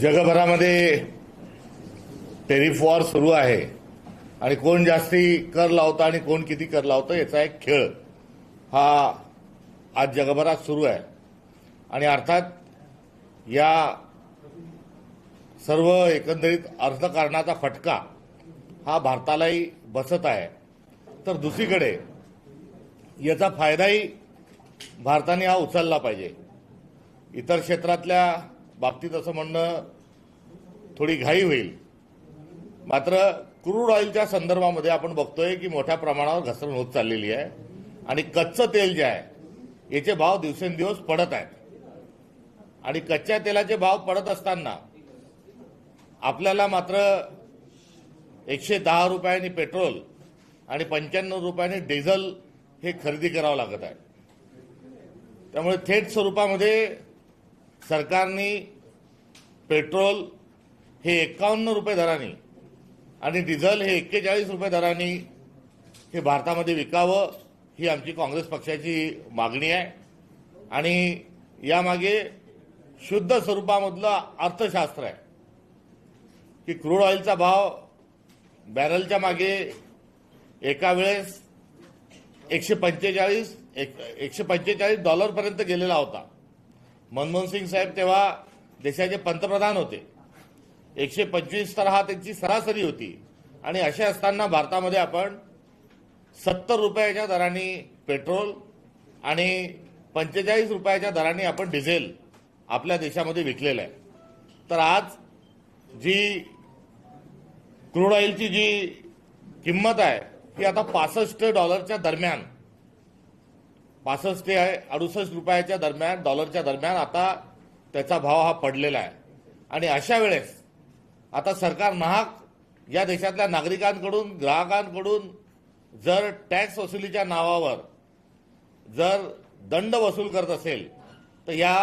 जगभरामध्ये tariff war सुरू आहे. आणि कोण जास्ती कर लावतं आणि कोण किती कर लावतं याचा एक खेळ हा आज जगभरात सुरू आहे. आणि अर्थात या सर्व एकंदरीत अर्थकारणाचा फटका हा भारतालाही बसत आहे. तर दुसरीकडे याचा फायदाही भारताने हा उचलला पाहिजे. इतर क्षेत्रातल्या बाबतीत असं म्हणणं थोडी घाई होईल. मात्र क्रूड ऑइलच्या संदर्भामध्ये आपण बघतोय की मोठ्या प्रमाणावर घसरण होत चाललेली आहे आणि कच्चं तेल जे आहे याचे भाव दिवसेंदिवस पडत आहेत. आणि कच्च्या तेलाचे भाव पडत असताना आपल्याला मात्र एकशे दहा रुपयांनी पेट्रोल आणि पंच्याण्णव रुपयांनी डिझेल हे खरेदी करावं लागत आहे. त्यामुळे थेट स्वरूपामध्ये सरकारने पेट्रोल हे एकावन्न रुपये दराने आणि डिझेल हे एक्केचाळीस रुपये दराने हे भारतामध्ये विकावं ही आमची काँग्रेस पक्षाची मागणी आहे. आणि यामागे शुद्ध स्वरूपामधलं अर्थशास्त्र आहे की क्रूड ऑइलचा भाव बॅरलच्या मागे एका वेळेस एकशे पंचेचाळीस एक, एकशे पंचेचाळीस डॉलरपर्यंत गेलेला होता. मनमोहन सिंग साहेब तेव्हा देशाचे पंतप्रधान होते. एकशे पंचवीस तर हा त्यांची सरासरी होती. आणि असे असताना भारतामध्ये आपण सत्तर रुपयाच्या दराने पेट्रोल आणि पंचेचाळीस रुपयाच्या दराने आपण डिझेल आपल्या देशामध्ये विकलेलं आहे. तर आज जी क्रूड ऑइलची जी किंमत आहे ती आता पासष्ट डॉलरच्या दरम्यान पासष्ट ते अडुसष्ट रुपयाच्या दरम्यान डॉलरच्या दरम्यान आता त्याचा भाव हा पडलेला आहे. आणि अशा वेळेस आता सरकार महाग या देशातल्या नागरिकांकडून ग्राहकांकडून जर टॅक्स वसुलीच्या नावावर जर दंड वसूल करत असेल तर या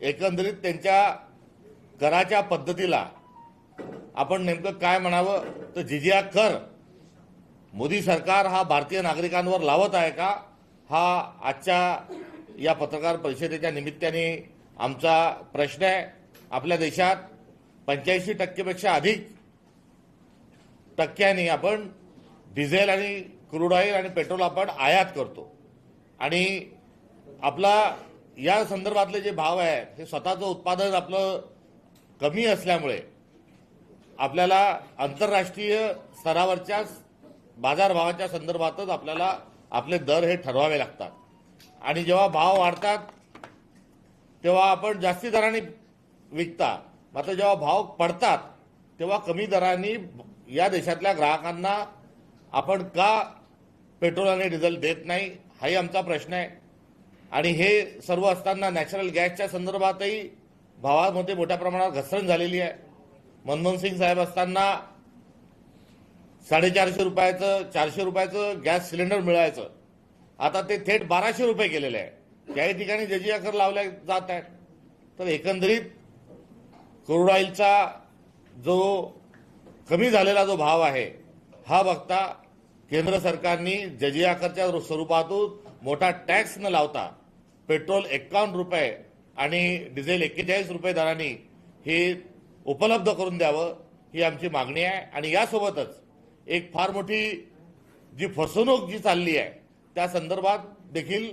एकंदरीत त्यांच्या कराच्या पद्धतीला आपण नेमकं काय म्हणावं? तर जिजिया कर. मोदी सरकार हा भारतीय नागरिकांवर लावत आहे का? हा आजच्या या पत्रकार परिषदेच्या निमित्ताने आमचा प्रश्न आहे. आपल्या देशात पंच्याऐंशी टक्केपेक्षा अधिक टक्क्यांनी आपण डिझेल आणि क्रूड ऑइल आणि पेट्रोल आपण आयात करतो. आणि आपला या संदर्भातले जे भाव आहे हे स्वतःचं उत्पादन आपलं कमी असल्यामुळे आपल्याला आंतरराष्ट्रीय स्तरावरच्या बाजारभावाच्या संदर्भातच आपल्याला आपले दर हे ठरवावे लागतात. आणि जेव्हा भाव वाढतात तेव्हा आपण जास्ती दराने विकता. मात्र जेव्हा भाव पडतात तेव्हा कमी दराने या देशातल्या ग्राहकांना आपण का पेट्रोल आणि डिझेल देत नाही? हाही आमचा प्रश्न आहे. आणि हे सर्व असताना नॅचरल गॅसच्या संदर्भातही भावामध्ये मोठ्या प्रमाणात घसरण झालेली आहे. मनमोहन सिंग साहेब असताना साडेचारशे रुपयाचं चारशे रुपयाचं गॅस सिलेंडर मिळायचं. आता ते थेट बाराशे रुपये केलेले आहे. काही ठिकाणी जजी अखर लावल्या जात आहेत. तर एकंदरीत क्रूड ऑइलचा जो कमी झालेला जो भाव आहे हा बघता केंद्र सरकारने जजी करच्या स्वरूपातून मोठा टॅक्स न लावता पेट्रोल एक्कावन्न रुपये आणि डिझेल एक्केचाळीस रुपये दराने हे उपलब्ध करून द्यावं ही आमची मागणी आहे. आणि यासोबतच एक फार मोठी जी फसवणूक जी चालली आहे त्या संदर्भात देखील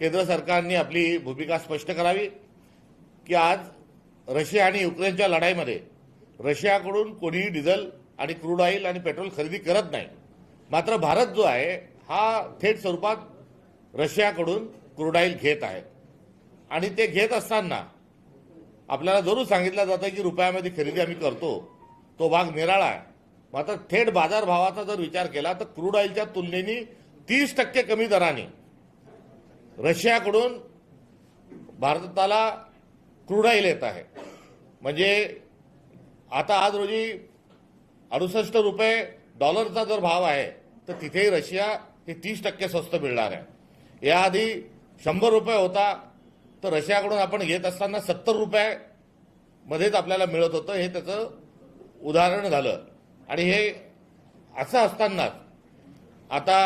केंद्र सरकारने आपली भूमिका स्पष्ट करावी की आज रशिया आणि युक्रेनच्या लढाईमध्ये रशियाकडून कोणीही डिझेल आणि क्रूड ऑइल आणि पेट्रोल खरेदी करत नाही. मात्र भारत जो आहे हा थेट स्वरूपात रशियाकडून क्रूड ऑइल घेत आहे. आणि ते घेत असताना आपल्याला जरूर सांगितलं जातं की रुपयामध्ये खरेदी आम्ही करतो तो भाग निराळा आहे. मात्र थेट बाजारभावाचा जर विचार केला तर क्रूड ऑइलच्या तुलनेने तीस टक्के कमी दराने रशियाकडून भारताला क्रूड ऑइल येत आहे. म्हणजे आता आज रोजी अडुसष्ट रुपये डॉलरचा जर भाव आहे तर तिथेही रशिया हे तीस टक्के स्वस्त मिळणार आहे. याआधी शंभर रुपये होता तर रशियाकडून आपण घेत असताना सत्तर रुपये मध्येच आपल्याला मिळत होतं हे त्याचं उदाहरण झालं. आणि हे असं असतानाच आता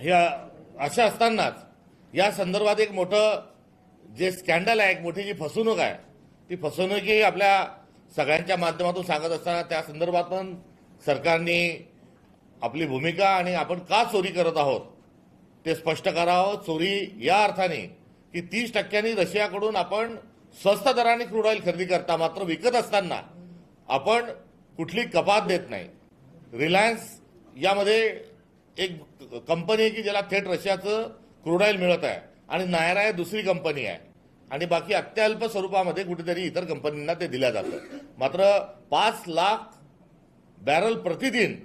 हे असं असतानाच या संदर्भात एक मोठं जे स्कॅन्डल आहे एक मोठी जी फसवणूक आहे ती फसवणूक ही आपल्या सगळ्यांच्या माध्यमातून सांगत असताना त्या संदर्भात पण सरकारने आपली भूमिका आणि आपण का चोरी करत आहोत ते स्पष्ट करावं. चोरी या अर्थाने की तीस टक्क्यांनी रशियाकडून आपण स्वस्त दराने क्रूड ऑइल खरेदी करता मात्र विकत असताना आपण कुठली कपात देत नाही. रिलायन्स यामध्ये एक कंपनी आहे की ज्याला थेट रशियाचं क्रूड ऑइल मिळत आहे आणि नायरा हे दुसरी कंपनी आहे. आणि बाकी अत्यल्प स्वरूपामध्ये कुठेतरी इतर कंपनींना ते दिल्या जातं. मात्र पाच लाख बॅरल प्रतिदिन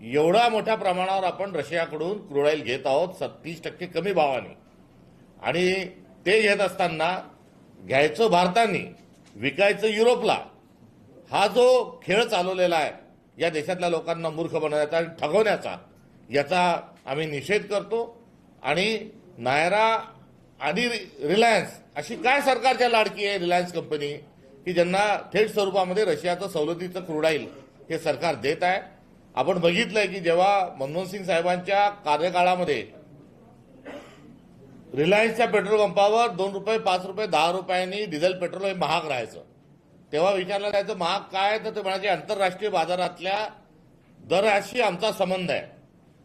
एवढ्या मोठ्या प्रमाणावर आपण रशियाकडून क्रूड ऑइल घेत आहोत. सत्तीस टक्के कमी भावाने. आणि ते घेत असताना घ्यायचं भारताने विकायचं युरोपला हा जो खेळ चालवलेला आहे या देशातल्या लोकांना मूर्ख बनवण्याचा आणि ठगवण्याचा याचा आम्ही निषेध करतो. आणि नायरा आणि रिलायन्स अशी काय सरकारच्या लाडकी आहे रिलायन्स कंपनी की ज्यांना थेट स्वरूपामध्ये रशियाचं सवलतीचं क्रूड हे सरकार देत आहे. आपण बघितलंय की जेव्हा मनमोहन सिंग साहेबांच्या कार्यकाळामध्ये रिलायन्सच्या पेट्रोल पंपावर दोन रुपये पाच रुपये दहा रुपयांनी डिझेल पेट्रोल हे महाग राहायचं. तेव्हा विचारलं जायचं महाग काय तर ते म्हणायचे आंतरराष्ट्रीय बाजारातल्या दराशी आमचा संबंध आहे.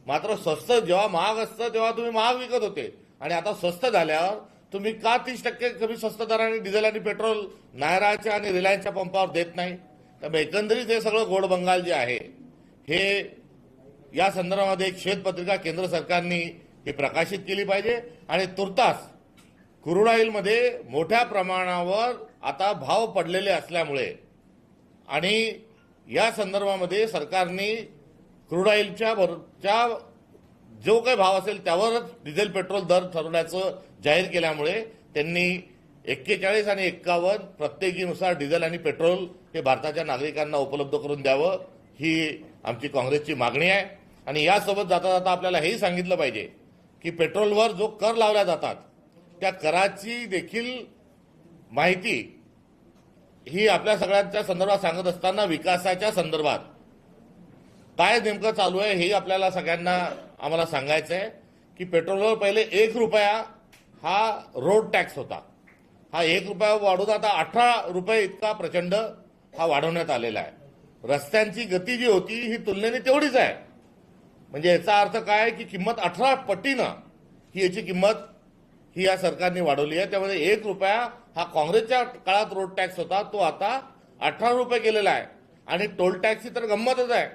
मात्र स्वस्त जेव्हा महाग असतं तेव्हा तुम्ही महाग विकत होते. आणि आता स्वस्त झाल्यावर तुम्ही का तीस टक्के कमी स्वस्त दराने डिझेल आणि पेट्रोल नायराच्या आणि रिलायन्सच्या पंपावर देत नाही? त्यामुळे एकंदरीत हे सगळं गोड बंगाल जे आहे हे या संदर्भामध्ये एक श्वेतपत्रिका केंद्र सरकारने ही प्रकाशित केली पाहिजे. आणि तुर्तास क्रूड ऑइलमध्ये मोठ्या प्रमाणावर आता भाव पडलेले असल्यामुळे आणि या संदर्भामध्ये सरकारने क्रूड ऑइलच्या भरच्या जो काही भाव असेल त्यावरच डिझेल पेट्रोल दर ठरवण्याचं जाहीर केल्यामुळे त्यांनी एक्केचाळीस आणि एक्कावन्न प्रत्येकीनुसार डिझेल आणि पेट्रोल हे भारताच्या नागरिकांना उपलब्ध करून द्यावं ही आमची काँग्रेसची मागणी आहे. आणि यासोबत जाता जाता आपल्याला हेही सांगितलं पाहिजे की पेट्रोलवर जो कर लावल्या जातात त्या कराची देखील माहिती ही आपल्या सगळ्यांच्या संदर्भात सांगत असताना विकासाच्या संदर्भात. काय नेमकं चालू आहे हे आपल्याला सगळ्यांना आम्हाला सांगायचं आहे की पेट्रोलवर पहिले एक रुपया हा रोड टॅक्स होता. हा एक रुपया वाढून आता अठरा रुपये इतका प्रचंड हा वाढवण्यात आलेला आहे. रस्त्यांची गती जी होती ही तुलनेने तेवढीच आहे. म्हणजे याचा अर्थ काय की किंमत अठरा पटीनं ही याची किंमत ही या सरकारने वाढवली आहे. त्यामध्ये एक रुपया हा काँग्रेसच्या काळात रोड टॅक्स होता तो आता अठरा रुपये केलेला आहे. आणि टोल टॅक्सची तर गंमतच आहे.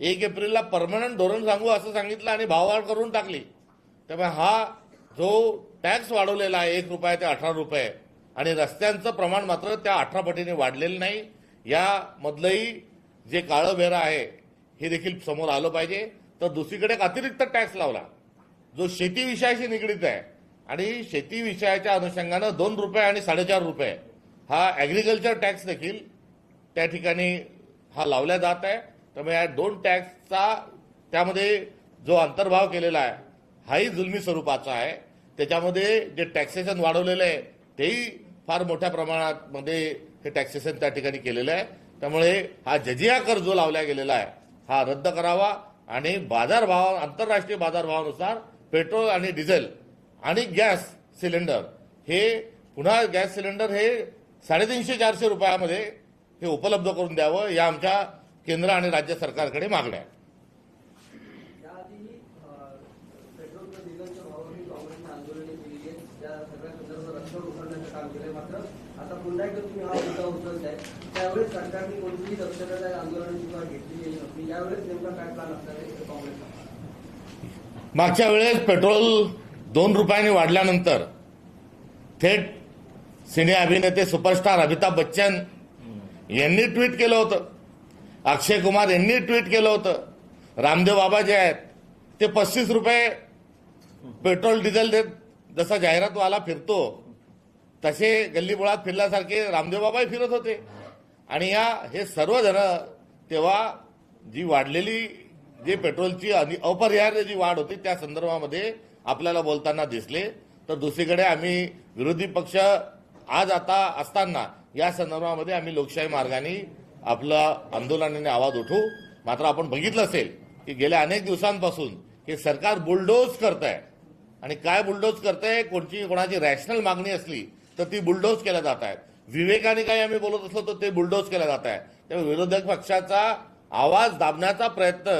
एक एप्रिलला परमनंट धोरण सांगू असं सांगितलं आणि भाववाढ करून टाकली. त्यामुळे हा जो टॅक्स वाढवलेला आहे एक रुपया ते अठरा रुपये आणि रस्त्यांचं प्रमाण मात्र त्या अठरा पटीने वाढलेलं नाही. यामधलंही जे काळं बेरा आहे हे देखील समोर आलं पाहिजे. तर दुसरीकडे एक अतिरिक्त टॅक्स लावला. जो शेती विषयाशी निगडीत आहे आणि शेती विषयाच्या अनुषंगानं दोन रुपये आणि साडेचार रुपये. हा ॲग्रिकल्चर टॅक्स देखील त्या ठिकाणी हा लावला जात आहे. त्यामुळे या दोन टॅक्सचा त्यामध्ये जो अंतर्भाव केलेला आहे हाही जुलमी स्वरूपाचा आहे. त्याच्यामध्ये जे टॅक्सेशन वाढवलेलं आहे तेही फार मोठ्या प्रमाणात मध्ये हे टॅक्सेशन त्या ठिकाणी केलेलं आहे. त्यामुळे हा जजिया कर जो लावला गेलेला आहे हा रद्द करावा आणि बाजारभाव आंतरराष्ट्रीय बाजारभावानुसार पेट्रोल आणि डिझेल आणि गॅस सिलेंडर. हे पुन्हा गॅस सिलेंडर हे साडेतीनशे चारशे रुपयामध्ये हे उपलब्ध करून द्यावं या आमच्या केंद्र आणि राज्य सरकारकडे मागण्या आहेत. हा मागच्या वेळेस पेट्रोल दोन रुपयांनी वाढल्यानंतर थेट सिने अभिनेते सुपरस्टार अमिताभ बच्चन यांनी ट्विट केलं होतं. अक्षय कुमार यांनी ट्विट केलं होतं. रामदेव बाबा जे आहेत ते पस्तीस रुपये पेट्रोल डिझेल देत जसा जाहिरातवाला फिरतो तसे गल्लीबोळात फिरल्यासारखे रामदेव बाबाही फिरत होते. आणि या हे सर्वजण तेव्हा जी वाढलेली जी पेट्रोलची अपरिहार्य जी वाढ होती त्या संदर्भामध्ये आपल्याला बोलताना दिसले तर दुसरीकडे आम्ही विरोधी पक्ष आज आता असताना या संदर्भामध्ये आम्ही लोकशाही मार्गाने आपलं आंदोलनाने आवाज उठवू मात्र आपण बघितलं असेल की गेल्या अनेक दिवसांपासून हे सरकार बुलडोज करत आहे आणि काय बुलडोज आहे कोणची कोणाची रॅशनल मागणी असली तर ती बुलडोज केल्या जात आहेत. विवेकाने काही आम्ही बोलत असलो तर ते बुलडोज केल्या जात आहे त्यामुळे विरोधक पक्षाचा आवाज दाबण्याचा प्रयत्न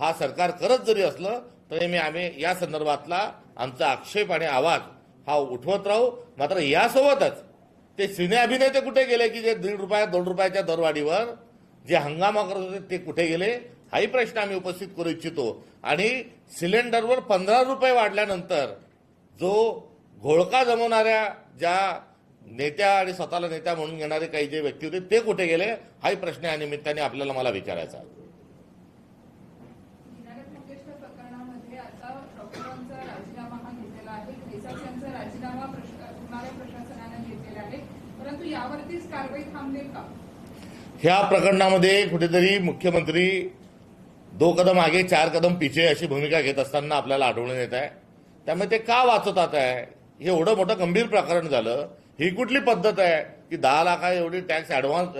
हा सरकार करत जरी असलं तरी मी आम्ही या संदर्भातला आमचा आक्षेप आणि आवाज हा उठवत राहू. मात्र यासोबतच ते सिने अभिनेते कुठे गेले की जे दीड रुपया दोन रुपयाच्या दरवाढीवर जे हंगामा करत होते ते कुठे गेले? हाही प्रश्न आम्ही उपस्थित करू इच्छितो. आणि सिलेंडरवर पंधरा रुपये वाढल्यानंतर जो घोळका जमवणाऱ्या ज्या नेत्या आणि स्वतःला नेत्या म्हणून घेणारे काही जे व्यक्ती होते ते कुठे गेले? हाही प्रश्न या निमित्ताने आपल्याला मला विचारायचा आहे. विनायक मुकेशच्या प्रकरणामध्ये आता डॉक्टरांचा राजीनामा हा घेतलेला आहे देसाई यांचा राजीनामा प्रश- पुणाऱ्या प्रशासनाने घेतलेला आहे परंतु यावरतीच कारवाई थांबेल का? ह्या प्रकरणामध्ये कुठेतरी मुख्यमंत्री दो कदम आगे चार कदम पिछे अशी भूमिका घेत असताना आपल्याला आढळून येत आहे. त्यामुळे ते का वाचवतात आहे? हे एवढं मोठं गंभीर प्रकरण झालं. ही कुठली पद्धत आहे की दहा लाखा एवढी टॅक्स ऍडव्हान्स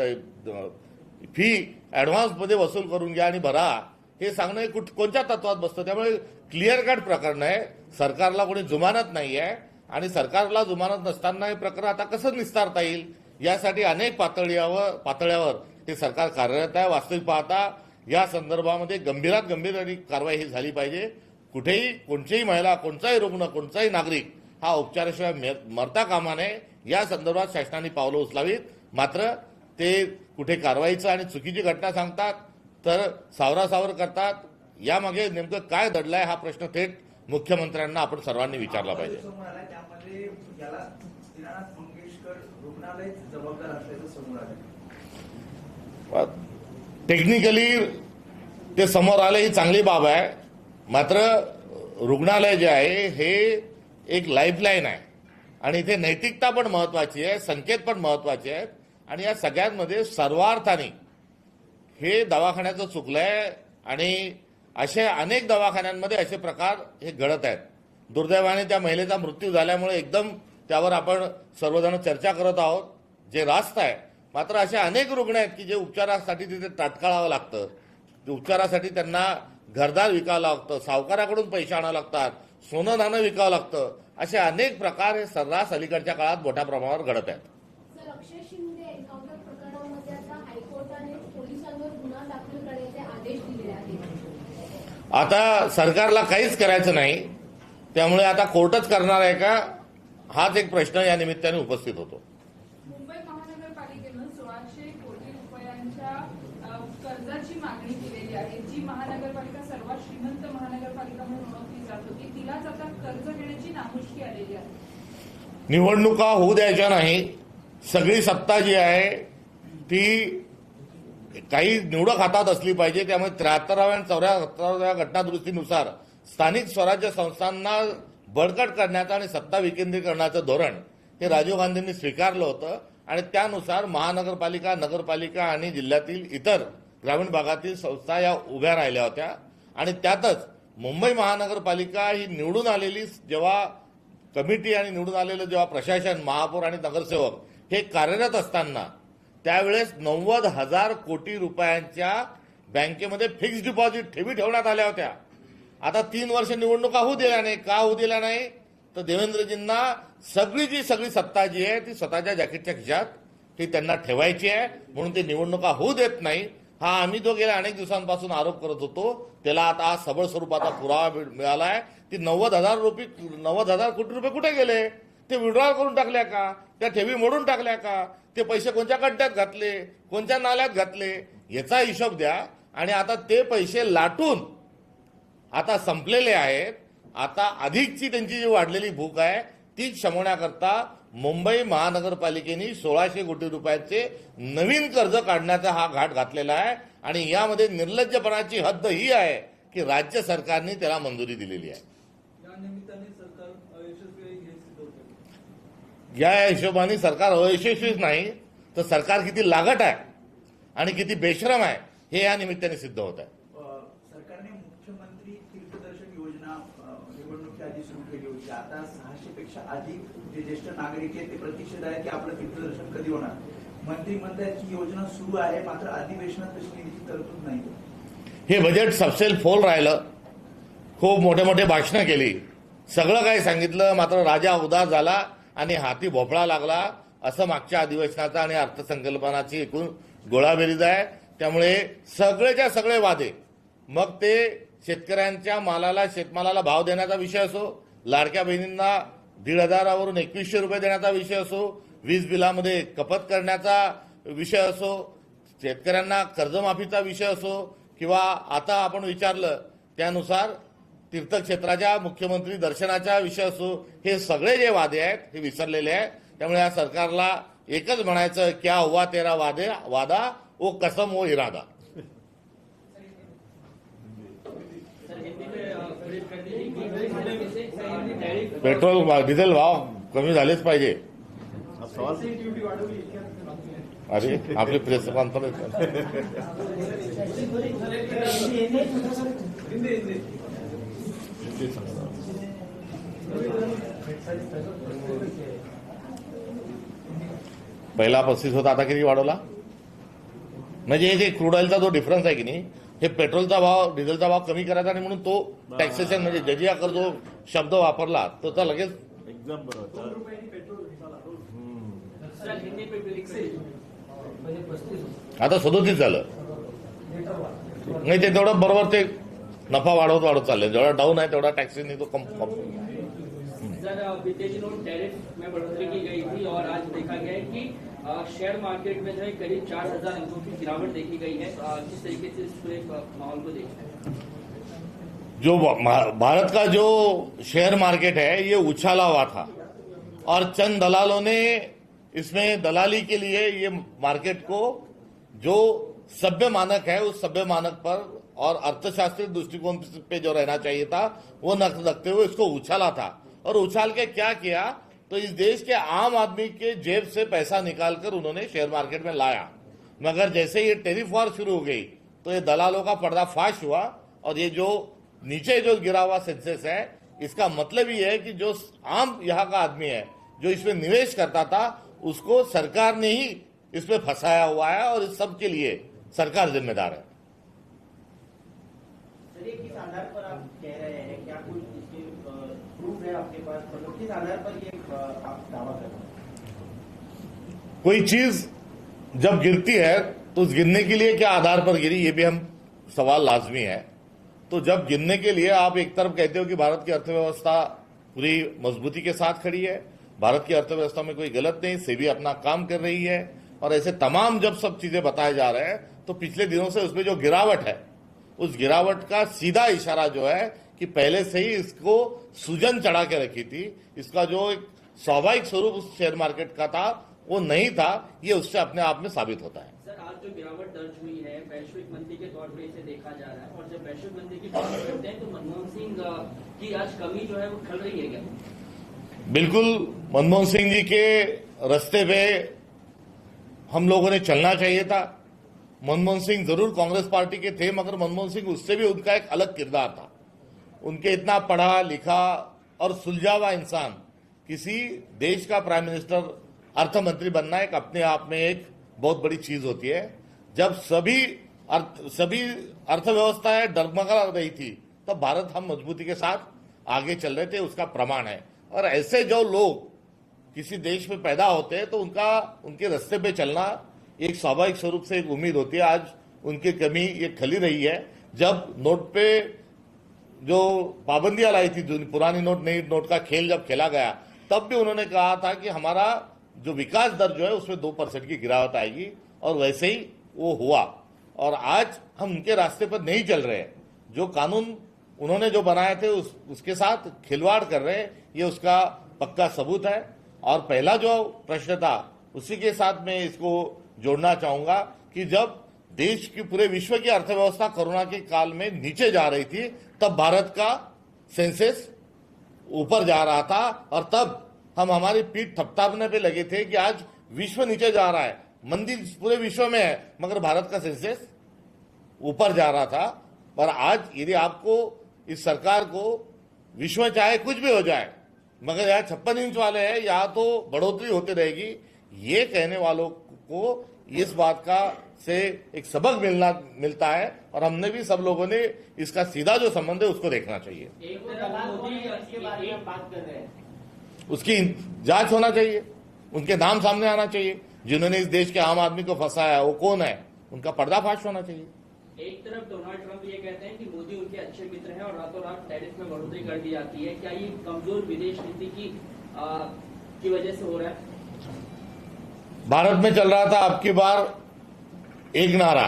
फी ऍडव्हान्समध्ये वसूल करून घ्या आणि भरा हे सांगणं हे कुठ कोणत्या तत्वात बसतं? त्यामुळे क्लिअर कट प्रकरण आहे. सरकारला कोणी जुमानत नाही आहे आणि सरकारला जुमानत नसताना हे प्रकरण आता कसं निस्तारता येईल? यासाठी अनेक पातळीवर पातळ्यावर हे सरकार कार्यरत आहे. वास्तविक पाहता या संदर्भामध्ये गंभीरात गंभीर आणि कारवाई ही झाली पाहिजे. कुठेही कोणतीही महिला कोणताही रुग्ण कोणताही नागरिक हा उपचाराशिवाय मरता कामा नये. या संदर्भात शासनाने पावलं उचलावीत. मात्र ते कुठे कारवाईचं आणि चुकीची घटना सांगतात तर सावरासावर करतात. यामागे नेमकं काय दडलंय हा प्रश्न थेट मुख्यमंत्र्यांना आपण सर्वांनी विचारला पाहिजे. टेक्निकली ते समोर आले ही चांगली बाब आहे. मात्र रुग्णालय जे आहे हे एक लाईफलाईन आहे. आणि इथे नैतिकता पण महत्वाची आहे संकेत पण महत्त्वाचे आहेत. आणि या सगळ्यांमध्ये सर्वार्थाने हे दवाखान्याचं चुकलं आहे आणि असे अनेक दवाखान्यांमध्ये असे प्रकार हे घडत आहेत. दुर्दैवाने त्या महिलेचा मृत्यू झाल्यामुळे एकदम त्यावर आपण सर्वजण चर्चा करत आहोत. जे रास्त आहे मात्र असे अनेक रुग्ण आहेत की जे उपचारासाठी तिथे ताटकाळावं लागतं. उपचारासाठी त्यांना घरदार विकावं लागतं सावकाराकडून पैसे आणावं लागतात सोनं नाणं विकावं लागतं. असे अनेक प्रकार हे सर्रास अलीकडच्या काळात मोठ्या प्रमाणावर घडत आहेत. आता सरकारला काहीच करायचं नाही. त्यामुळे आता कोर्टच करणार आहे का? हाच एक प्रश्न या निमित्ताने उपस्थित होतो. मुंबई महानगरपालिकेनं सोळाशे कोटी रुपयांच्या कर्जाची मागणी केलेली आहे. जी महानगरपालिका सर्वात श्रीमंत महानगरपालिका म्हणून ओळखली जात होती तिलाच आता कर्ज घेण्याची नामुष्की आलेली आहे. निवडणुका होऊ द्यायच्या नाही. सगळी सत्ता जी आहे ती काही निवडक हातात असली पाहिजे. त्यामुळे त्र्याहत्तराव्या आणि चौऱ्याहत्तराव्या घटनादुरुस्तीनुसार स्थानिक स्वराज्य संस्थांना बळकट करण्याचं आणि सत्ता विकेंद्रीकरणाचं धोरण हे राजीव गांधींनी स्वीकारलं होतं. आणि त्यानुसार महानगरपालिका नगरपालिका आणि जिल्ह्यातील इतर ग्रामीण भागातील संस्था या उभ्या राहिल्या होत्या. आणि त्यातच मुंबई महानगरपालिका ही निवडून आलेली जेव्हा कमिटी आणि निवडून आलेलं जेव्हा प्रशासन महापौर आणि नगरसेवक हे कार्यरत असताना त्यावेळेस नव्वद हजार कोटी रुपयांच्या बँकेमध्ये फिक्स्ड डिपॉझिट ठेवी ठेवण्यात आल्या होत्या. आता तीन वर्ष निवडणुका होऊ दिल्या नाही. का होऊ दिल्या नाही? तर देवेंद्रजींना सगळी जी सगळी सत्ता जी आहे ती स्वतःच्या जॅकेटच्या खिशात ती त्यांना ठेवायची आहे. म्हणून ते निवडणुका होऊ देत नाही. हा आम्ही जो गेल्या अनेक दिवसांपासून आरोप करत होतो त्याला आता आज सबळ स्वरूपाचा पुरावा मिळाला आहे ती नव्वद हजार रुपये नव्वद हजार कोटी रुपये कुठे गेले? ते विड्रॉल करून टाकल्या का? त्या ठेवी मोडून टाकल्या का? ते पैसे कोणत्या खड्ड्यात घातले? कोणत्या नाल्यात घातले? याचा हिशोब द्या. आणि आता ते पैसे लाटून आता संपलेले आहेत. आता अधिकची त्यांची जी वाढलेली भूक आहे ती शमवण्याकरता मुंबई महानगरपालिकेने सोळाशे कोटी रुपयाचे नवीन कर्ज काढण्याचा हा घाट घातलेला आहे. आणि यामध्ये निर्लज्जपणाची हद्द ही आहे की राज्य सरकारने त्याला मंजुरी दिलेली आहे. हे या हिशोबाने सरकार अयशस्वीच नाही तर सरकार किती लागट आहे आणि किती बेश्रम आहे हे या निमित्ताने सिद्ध होत आहे अ, सरकारने मुख्यमंत्री तीर्थदर्शन योजना अ, निवडणुकीच्या आधी सुरू केली होती आता सहाशे पेक्षा अधिक जे ज्येष्ठ नागरिक आहेत ते प्रतीक्षित आहेत की आपलं तीर्थदर्शन कधी होणार? मंत्री म्हणतात की योजना सुरू आहे मात्र अधिवेशनात तशी निधीची तरतूद नाही. हे बजेट सबसेल फोल राहिलं. खूप मोठे मोठे भाषणं केली. सगळं काही सांगितलं मात्र राजा उदास झाला आणि हाती भोपळा लागला. असं मागच्या अधिवेशनाचा आणि अर्थसंकल्पनाची एकूण गोळाबेरीज आहे. त्यामुळे सगळेच्या सगळे वादे. मग ते शेतकऱ्यांच्या मालाला शेतमालाला भाव देण्याचा विषय असो लाडक्या बहिणींना दीड हजारावरून एकवीसशे रुपये देण्याचा विषय असो वीज बिलामध्ये कपात करण्याचा विषय असो शेतकऱ्यांना कर्जमाफीचा विषय असो किंवा आता आपण विचारलं त्यानुसार तीर्थक्षेत्राच्या मुख्यमंत्री दर्शनाचा विषय असो हे सगळे जे वादे आहेत हे विसरलेले आहेत. त्यामुळे या सरकारला एकच म्हणायचं क्या हुआ तेरा वादे वादा ओ कसम ओ इरादा सर हिंदी में अ, प्रेस कर दीजिए कि जिस तरीके से अ, टैरिफ पेट्रोल डिझेल भाव कमी झालेच पाहिजे. अरे आपली प्रेस कॉन्फरन्स पहिला पस्तीस होता आता किती वाढवला? म्हणजे हे जे क्रूड ऑइलचा जो डिफरन्स आहे की नाही हे पेट्रोलचा भाव डिझेलचा भाव कमी करायचा आणि म्हणून तो टॅक्सेशन म्हणजे जजिया कर जो शब्द वापरला तो तर लगेच एकदम बरोबर. सर हिंदी में भी लिख आता सदोतीस झालं. नाही ते तेवढं बरोबर ते नफा वाढवत वाढवत चाललंय जेवढा डाऊन आहे तेवढा टॅक्सीने तो कम कम टैरिफ में बढ़ोतरी की गई थी और आज देखा गया है कि शेयर मार्केट में जो है करीब चार हज़ार अंकों की गिरावट देखी गई है। किस तरीके से इस पूरे माहौल को देखते हैं? जो भारत का जो शेयर मार्केट है, ये उछाला हुआ था। और चंद दलालों ने इसमें दलाली के लिए ये मार्केट को जो सभ्य मानक है, उस सभ्य मानक पर और अर्थशास्त्रीय दृष्टिकोण पे जो रहना चाहिए था, वो न रखते हुए इसको उछाला था। और उछाल के क्या किया? तो इस देश के आम आदमी के जेब से पैसा निकालकर उन्होंने शेयर मार्केट में लाया। मगर जैसे ये टेरिफ वॉर शुरू हो गई तो ये दलालों का पर्दाफाश हुआ और ये जो नीचे जो गिरा हुआ सेंसेस है, इसका मतलब ये है कि जो आम यहाँ का आदमी है, जो इसमें निवेश करता था, उसको सरकार ने ही इसमें फंसाया हुआ है और इस सब के लिए सरकार जिम्मेदार है। किस आधार पर आप कह रहे हैं? क्या इसके प्रूफ है आपके पास? मतलब किस आधार पर ये अ, आप दावा कर रहे हैं कोई चीज़ जब गिरती है तो उस गिरने के लिए क्या आधार पर गिरी? ये भी हम सवाल लाजमी है। तो जब गिरने के लिए आप एक तरफ़ कहते हो कि भारत की अर्थव्यवस्था पूरी मजबूती के साथ खड़ी है, भारत की अर्थव्यवस्था में कोई गलत नहीं, सेबी अपना काम कर रही है, और ऐसे तमाम जब सब चीज़ें बताए जा रहे हैं तो पिछले दिनों से उसमें जो गिरावट है, उस गिरावट का सीधा इशारा जो है कि पहले से ही इसको सूजन चढ़ा के रखी थी। इसका जो एक स्वाभाविक स्वरूप उस शेयर मार्केट का था वो नहीं था ये उससे अपने आप में साबित होता है। सर आज जो गिरावट दर्ज हुई है वैश्विक मंदी के तौर पे इसे देखा जा रहा है और जब वैश्विक मंदी की बात करते हैं तो मनमोहन सिंह की आज कमी जो है वो खल रही है क्या? बिल्कुल मनमोहन सिंह जी के रास्ते पे हम लोगों ने चलना चाहिए था। मनमोहन सिंह ज़रूर कांग्रेस पार्टी के थे मगर मनमोहन सिंह उससे भी उनका एक अलग किरदार था। उनके इतना पढ़ा लिखा और सुलझा हुआ इंसान किसी देश का प्राइम मिनिस्टर अर्थमंत्री बनना एक अपने आप में एक बहुत बड़ी चीज़ होती है। जब सभी अर्थ, सभी अर्थव्यवस्थाएँ डगमगा रही थी, तब भारत हम मजबूती के साथ आगे चल रहे थे, उसका प्रमाण है। और ऐसे जो लोग किसी देश में पैदा होते हैं तो उनका, उनके रास्ते पे चलना एक स्वाभाविक स्वरूप से एक उम्मीद होती है। आज उनकी कमी ये खली रही है। जब नोट पे जो पाबंदियाँ लाई थी पुरानी नोट, नई नोट का खेल जब खेला गया, तब भी उन्होंने कहा था कि हमारा जो विकास दर जो है उसमें दो परसेंट की गिरावट आएगी और वैसे ही वो हुआ। और आज हम उनके रास्ते पर नहीं चल रहे जो कानून उन्होंने जो बनाए थे उस, उसके साथ खिलवाड़ कर रहे हैं ये उसका पक्का सबूत है। और पहला जो प्रश्न था उसी के साथ मैं इसको जोड़ना चाहूँगा कि जब देश की पूरे विश्व की अर्थव्यवस्था कोरोना के काल में नीचे जा रही थी तब भारत का सेंसेस ऊपर जा रहा था और तब हम हमारी पीठ थपथापने पे लगे थे कि आज विश्व नीचे जा रहा है। मंदी पूरे विश्व में है, मगर भारत का सेंसेस ऊपर जा रहा था। पर आज यदि आपको इस सरकार को विश्व चाहे कुछ भी हो जाए, मगर यहाँ छप्पन इंच वाले हैं, यहाँ तो बढ़ोतरी होती रहेगी। ये कहने वालों को इस बात का से एक सबक मिलना, मिलता है और हमने भी सब लोगों ने इसका सीधा जो संबंध है उसको देखना चाहिए। उसकी जाँच होना चाहिए उनके नाम सामने आना चाहिए। जिन्होंने इस देश के आम आदमी को फंसाया है वो कौन है? उनका पर्दाफाश होना चाहिए। एक तरफ़ डोनाल्ड ट्रंप ये कहते हैं कि मोदी उनके अच्छे मित्र हैं और रातों रात टैरिफ में बढ़ोतरी कर दी जाती है। क्या ये कमज़ोर विदेश नीति की आ, की वजह से हो रहा है? भारत में चल रहा था अब की बार एक नारा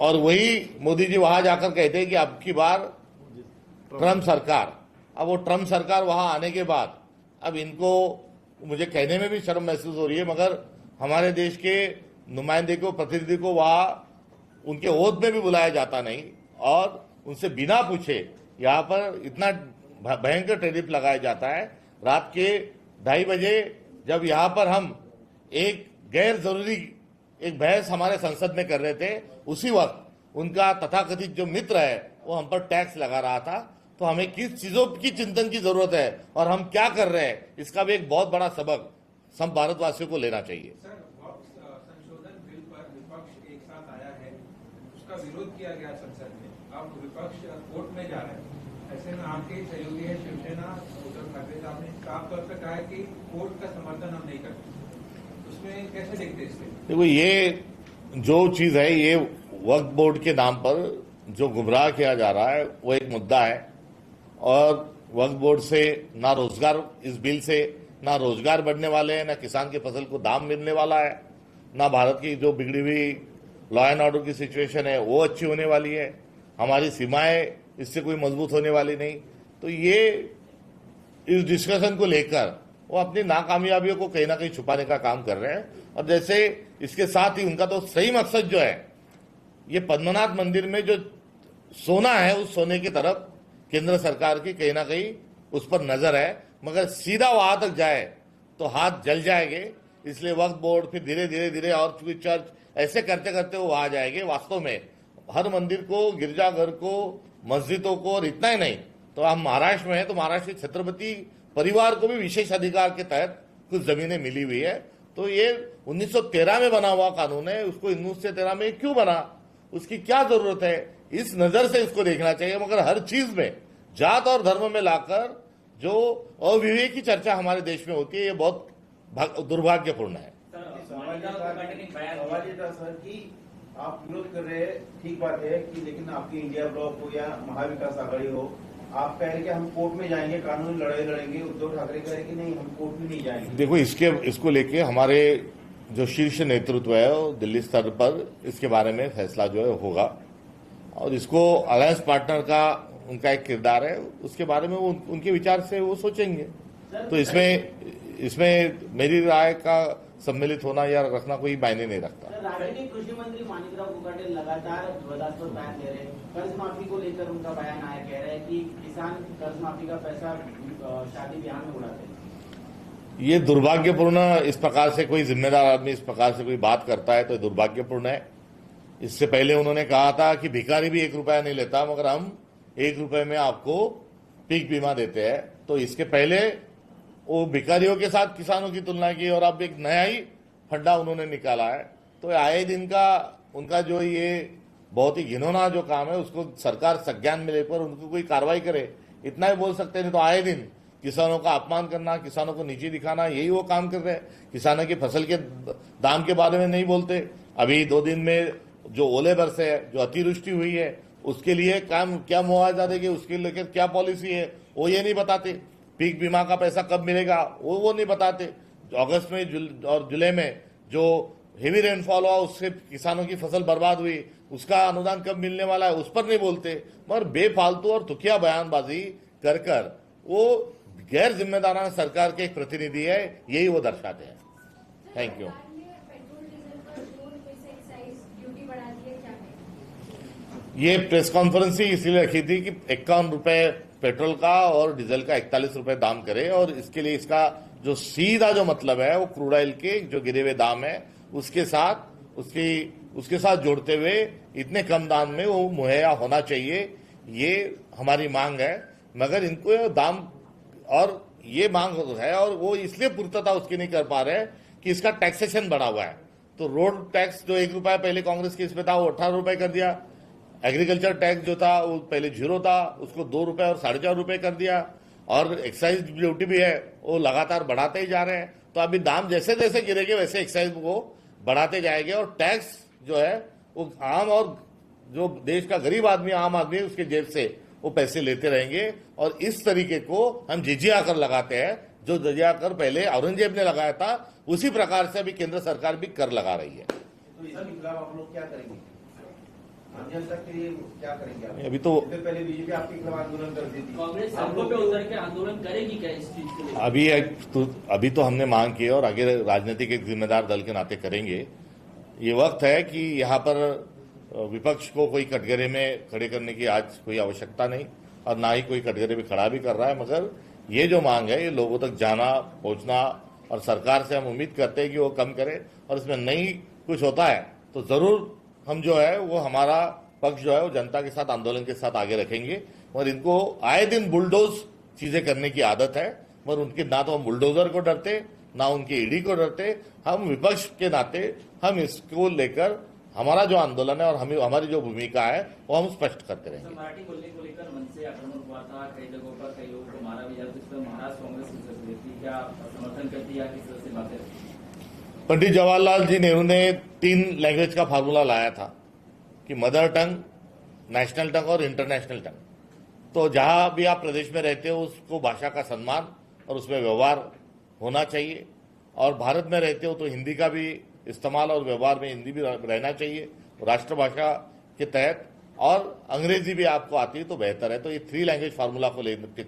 और वही मोदी जी वहाँ जाकर कहते हैं कि अब की बार ट्रंप सरकार। अब वो ट्रंप सरकार वहाँ आने के बाद अब इनको, मुझे कहने में भी शर्म महसूस हो रही है, मगर हमारे देश के नुमाइंदे को, प्रतिनिधि को वहाँ उनके ओध में भी बुलाया जाता नहीं, और उनसे बिना पूछे यहाँ पर इतना भयंकर टेरिफ लगाया जाता है। रात के ढाई बजे जब यहाँ पर हम एक गैर ज़रूरी, एक बहस हमारे संसद में कर रहे थे, उसी वक्त उनका तथाकथित जो मित्र है, वो हम पर टैक्स लगा रहा था। तो हमें किस चीज़ों की चिंतन की ज़रूरत है और हम क्या कर रहे हैं इसका भी एक बहुत बड़ा सबक सब भारतवासियों को लेना चाहिए। सर वक्फ संशोधन बिल पर विपक्ष एक साथ आया है। उसका विरोध किया गया संसद में। अब विपक्ष कोर्ट में जा रहे हैं। ऐसे में आपके सहयोगी है शिवसेना उद्धव ठाकरे साहब ने साफ़ तौर पर कहा है कि कोर्ट का समर्थन हम नहीं करते। उसमें कैसे देखते हैं देखो ये जो चीज़ है ये वक्त बोर्ड के नाम पर जो गुमराह किया जा रहा है वो एक मुद्दा है। और वक्फ बोर्ड से ना रोज़गार, इस बिल से ना रोज़गार बढ़ने वाले हैं, ना किसान की फ़सल को दाम मिलने वाला है, ना भारत की जो बिगड़ी हुई लॉ एंड ऑर्डर की सिचुएशन है, वो अच्छी होने वाली है। हमारी सीमाएँ इससे कोई मज़बूत होने वाली नहीं। तो ये इस डिस्कशन को लेकर वो अपनी नाकामयाबियों को कहीं ना कहीं छुपाने का काम कर रहे हैं। और जैसे इसके साथ ही उनका तो सही मकसद जो है, ये पद्मनाथ मंदिर में जो सोना है, उस सोने की तरफ़ केंद्र सरकार की कहीं ना कहीं उस पर नज़र है, मगर सीधा वहाँ तक जाए तो हाथ जल जाएँगे। इसलिए वक्त बोर्ड फिर धीरे धीरे धीरे और चूँकि चर्च, ऐसे करते करते वो वहाँ जाएँगे वास्तव में। हर मंदिर को, गिरजाघर को, मस्जिदों को और इतना ही नहीं। तो हम महाराष्ट्र में हैं तो महाराष्ट्र के छत्रपति परिवार को भी विशेष अधिकार के तहत कुछ जमीनें मिली हुई है। तो ये 1913 में बना हुआ कानून है, उसको उन्नीस सौ तेरह में क्यों बना? उसकी क्या ज़रूरत है? इस नज़र से इसको देखना चाहिए, मगर हर चीज़ में जात और धर्म में लाकर जो अविवेक की चर्चा हमारे देश में होती है ये बहुत दुर्भाग्यपूर्ण है। सवाल ये था सवाल ये था सर कि आप विरोध कर रहे हैं ठीक बात है कि लेकिन आपकी इंडिया ब्लॉक हो या महाविकास आघाड़ी हो आप कह रहे कि हम कोर्ट में जाएँगे कानूनी लड़ाई लड़ेंगे उद्धव ठाकरे कह रहे कि नहीं हम कोर्ट में नहीं जाएँगे। देखो इसके इसको लेके हमारे जो शीर्ष नेतृत्व है वो दिल्ली स्तर पर इसके बारे में फैसला जो है होगा। और इसको अलायंस पार्टनर का उनका एक किरदार है उसके बारे में वो उनके विचार से वो सोचेंगे। तो इसमें इसमें मेरी राय का सम्मिलित होना या रखना कोई मायने नहीं रखता। कृषि मंत्री मानिकराव कोकाटे लगातार विवादास्पद बयान दे रहे हैं। कर्ज माफ़ी को लेकर उनका बयान आया कह रहे हैं कि किसान कर्ज माफ़ी का पैसा शादी ब्याह में उड़ाते हैं। ये दुर्भाग्यपूर्ण इस प्रकार से कोई जिम्मेदार आदमी इस प्रकार से कोई बात करता है तो दुर्भाग्यपूर्ण है। इससे पहले उन्होंने कहा था कि भिखारी भी एक रुपया नहीं लेता मगर हम एक रुपए में आपको पीक बीमा देते हैं। तो इसके पहले वो भिखारियों के साथ किसानों की तुलना की और अब एक नया ही फंडा उन्होंने निकाला है। तो आए दिन का उनका जो ये बहुत ही घिनौना जो काम है, उसको सरकार संज्ञान में लेकर उनको कोई कार्रवाई करे, इतना ही बोल सकते नहीं तो आए दिन किसानों का अपमान करना, किसानों को नीचे दिखाना, यही वो काम कर रहे हैं। किसानों की फ़सल के दाम के बारे में नहीं बोलते। अभी दो दिन में जो ओले बरसे है, जो अतिवृष्टि हुई है उसके लिए काम क्या मुआवजा देंगे उसके लेकर क्या पॉलिसी है वो ये नहीं बताते। पीक बीमा का पैसा कब मिलेगा वो वो नहीं बताते। अगस्त में जुल, और जुलाई में जो हेवी रेनफॉल हुआ उससे किसानों की फ़सल बर्बाद हुई उसका अनुदान कब मिलने वाला है उस पर नहीं बोलते। मगर बेफालतू और तुखिया बयानबाजी कर कर वो गैर जिम्मेदाराना सरकार के एक प्रतिनिधि है यही वो दर्शाते हैं। थैंक यू सरकार ने पेट्रोल डीजल पर दो रुपए से एक्साइज ड्यूटी बढ़ा दी है क्या है ये प्रेस कॉन्फ्रेंस ही इसलिए रखी थी कि इक्यावन रुपए पेट्रोल का और डीजल का इकतालीस रुपए दाम करे और इसके लिए इसका जो सीधा जो मतलब है, वो क्रूड ऑयल के जो गिरे हुए दाम है, उसके साथ, उसकी, उसके साथ जोड़ते हुए इतने कम दाम में वो मुहैया होना चाहिए, ये हमारी मांग है। मगर इनको दाम और ये मांग है और वो इसलिए पूर्तता उसकी नहीं कर पा रहे कि इसका टैक्सेशन बढ़ा हुआ है। तो रोड टैक्स जो एक रुपया पहले कांग्रेस के इसमें था, वो अठारह रुपए कर दिया। एग्रीकल्चर टैक्स जो था, वो पहले ज़ीरो था, उसको दो रुपए और साढ़े चार रुपए कर दिया, और एक्साइज ड्यूटी भी है, वो लगातार बढ़ाते ही जा रहे हैं। तो अभी दाम जैसे जैसे गिरेंगे, वैसे एक्साइज को बढ़ाते जाएँगे, और टैक्स जो है, वो आम और जो देश का गरीब आदमी, आम आदमी उसके जेब से वो पैसे लेते रहेंगे, और इस तरीके को हम जिजिया कर लगाते हैं, जो जिजिया कर पहले औरंगज़ेब ने लगाया था, उसी प्रकार से अभी केंद्र सरकार भी कर लगा रही है। तो इसके खिलाफ आप लोग क्या करेंगे आंदोलन तक के लिए क्या करेंगे आप अभी तो- पहले बीजेपी आपके खिलाफ आंदोलन करती थी। कांग्रेस सड़कों पे उतर के आंदोलन करेगी क्या इस चीज़ को अभी एक तो अभी तो हमने मांग की है और आगे राजनीतिक एक जिम्मेदार दल के नाते करेंगे। ये वक्त है कि यहाँ पर विपक्ष को कोई कटघरे में खड़े करने की आज कोई आवश्यकता नहीं और ना ही कोई कटघरे में खड़ा भी कर रहा है मगर ये जो मांग है ये लोगों तक जाना पहुँचना और सरकार से हम उम्मीद करते हैं कि वो कम करे और इसमें नहीं कुछ होता है तो ज़रूर हम जो है, वो हमारा पक्ष जो है, वो जनता के साथ, आंदोलन के साथ आगे रखेंगे। और इनको आए दिन बुलडोज चीज़ें करने की आदत है। मगर उनके ना तो हम बुलडोजर को डरते, ना उनके ईडी को डरते। हम विपक्ष के नाते, हम इसको लेकर, हमारा जो आंदोलन है और हमें, हमारी जो भूमिका है, वो हम स्पष्ट करते रहेंगे। को पंडित जवाहरलाल जी नेहरू ने तीन लैंग्वेज का फार्मूला लाया था कि मदर टंग नेशनल टंग और इंटरनेशनल टंग तो जहाँ भी आप प्रदेश में रहते हो, उसको भाषा का सम्मान और उसमें व्यवहार होना चाहिए। और भारत में रहते हो तो हिंदी का भी इस्तेमाल और व्यवहार में हिंदी भी रहना चाहिए। राष्ट्रभाषा के तहत और अंग्रेज़ी भी आपको आती है तो बेहतर है। तो ये थ्री लैंग्वेज फार्मूला को लेकर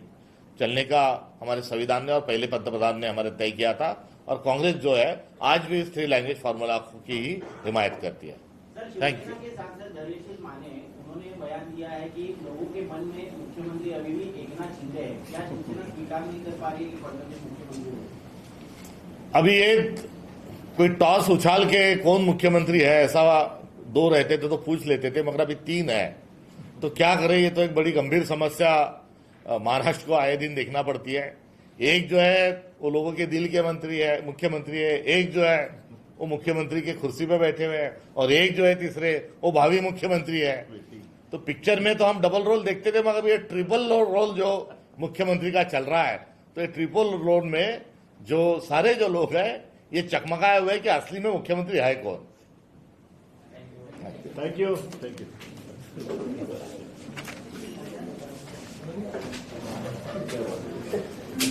चलने का हमारे संविधान ने और पहले पंतप्रधान ने हमारे तय किया था। और कांग्रेस जो है आज भी इस थ्री लैंग्वेज फार्मूला की ही हिमायत करती है। थैंक Thank शिवसेना के सांसद धैर्यशील माने उन्होंने बयान दिया है कि लोगों के मन में मुख्यमंत्री अभी भी एकनाथ शिंदे है। क्या शिवसेना स्वीकार नहीं कर पा रही है कि फडणवीस मुख्यमंत्री अभी ये कोई टॉस उछाल के कौन मुख्यमंत्री है? ऐसा दो रहते थे तो पूछ लेते थे मगर अभी तीन है। तो क्या करें ये तो एक बड़ी गंभीर समस्या महाराष्ट्र को आए दिन देखना पड़ती है। एक जो है वो लोगों के दिल के मंत्री है मुख्यमंत्री है एक जो है वो मुख्यमंत्री के कुर्सी पर बैठे हुए हैं और एक जो है तीसरे वो भावी मुख्यमंत्री है। तो पिक्चर में तो हम डबल रोल देखते थे मगर ये ट्रिपल रोल जो मुख्यमंत्री का चल रहा है तो ये ट्रिपल रोल में जो सारे जो लोग हैं ये चकमकाए हुए कि असली में मुख्यमंत्री है कौन। Thank you thank you